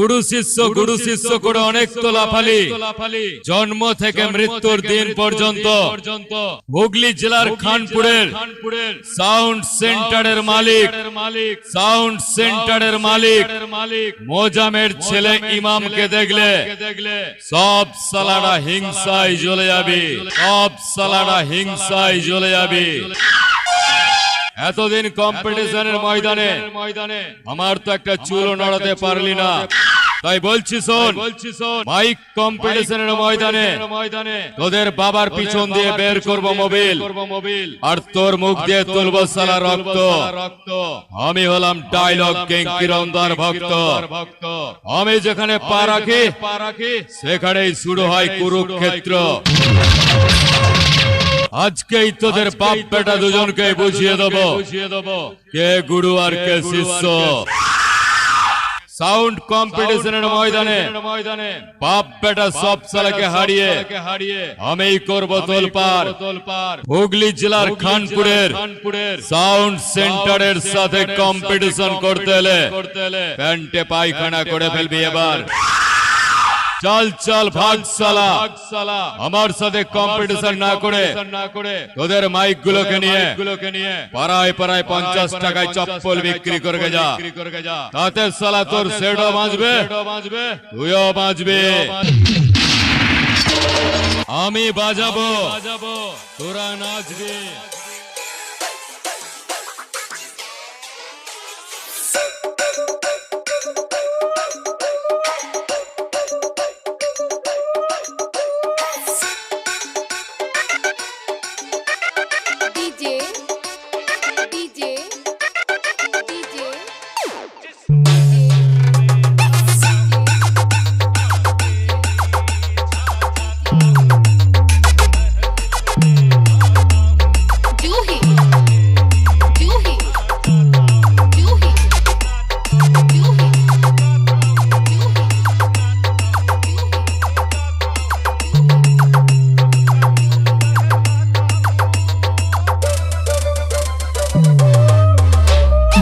গুরু শিষ্য গুরু শিষ্য করে অনেক তো লাফালি জন্ম থেকে মৃত্যুর দিন পর্যন্ত। হুগলি জেলার খানপুরের সাউন্ড সেন্টারের মালিক। সাউন্ড সেন্টারের মালিক। মোজামের ছেলে ইমামকে দেখলে। সব সালারা হিংসায় জ্বলে যাবে। সব সালারা হিংসায় জ্বলে যাবে। এতদিন কম্পিটিশনের ময়দানে ময়দানে। আমার তো একটা চুলও নড়াতে পারলি না। তাই বলছি শোন বলছি শোন বাইক কম্পিটিশনের ময়দানে ময়দানে তোদের বাবার পিছন দিয়ে বের করব মোবিল। মোবিল। আর তোর মুখ দিয়ে তুলব সালা রক্ত। রক্ত। আমি হলাম ডায়লগ কিং কিরণদার ভক্ত। ভক্ত। আমি যেখানে পা রাখি পা রাখি সেখানেই শুরু হয় কুরুক্ষেত্র। আজকেই তোদের বাপ বেটা দুজনকে বুঝিয়ে দেবো। বুঝিয়ে দেবো। কে গুরু আর কে শিষ্য? সাউন্ড কম্পিটিশনের ময়দানে ময়দানে বাপ বেটা সব সালাকে হারিয়ে হারিয়ে আমি করব তোলপার হুগলি জেলার খানপুরের খানপুরের সাউন্ড সেন্টারের সাথে কম্পিটিশন করতে এলে প্যান্টে পায়খানা করে ফেলবি এবার চল চল ভাগ সালা। আমার সাথে কম্পিটিশন না করে। তোদের মাইক গুলোকে নিয়ে পাড়ায় পাড়ায় পঞ্চাশ টাকায় চপ্পল বিক্রি করে যা। তাতে সালা তোর সেটও বাঁচবে তুইও বাঁচবে আমি বাজাবো। বাজাবো। তোরা নাচবি।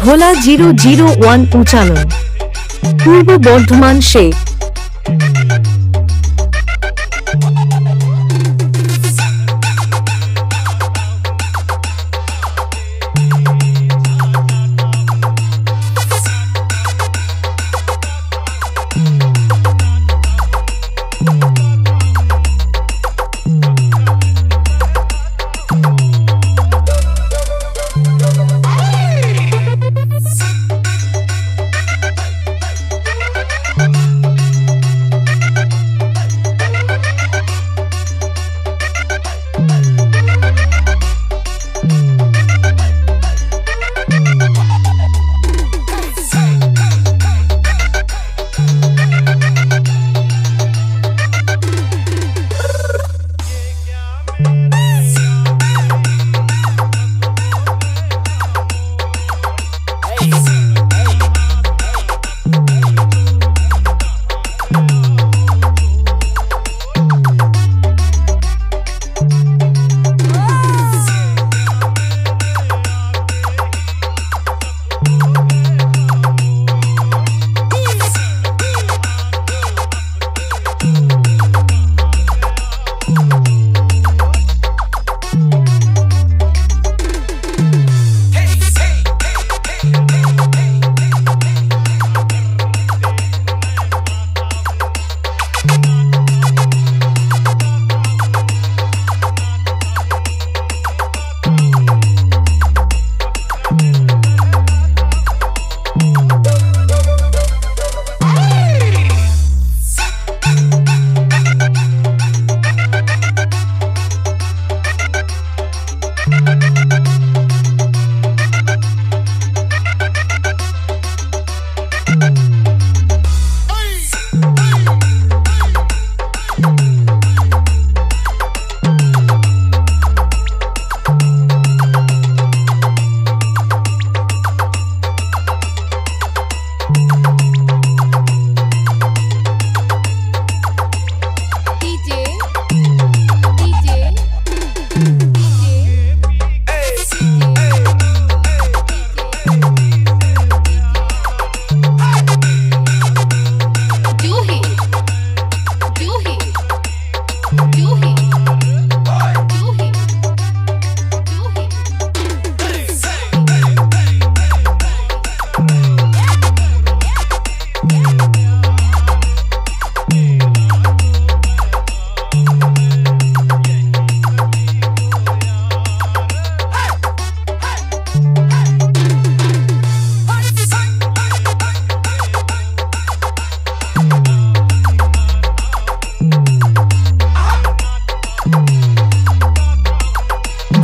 ভোলা জিরো জিরো ওয়ান উচ্চারণ Purba Bardhaman Sheikh.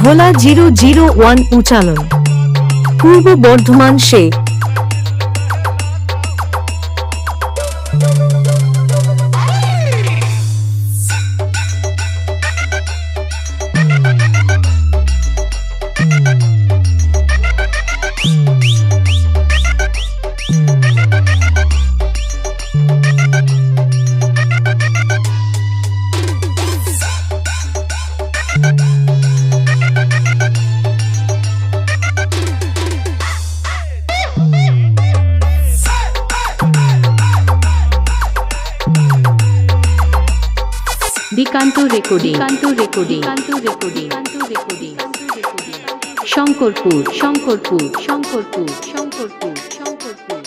Bhola zero zero one Uchalan. Purba Bardhaman Sheikh দিকান্ত রেকর্ডিং। কান্ত রেকর্ডিং। কান্ত recording. Recording. Shankarpur. Shankarpur. Shankarpur. Shankarpur. Shankarpur. DJ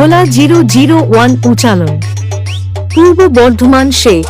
Bhola zero zero one Uchalan. Purba Bardhaman Sheikh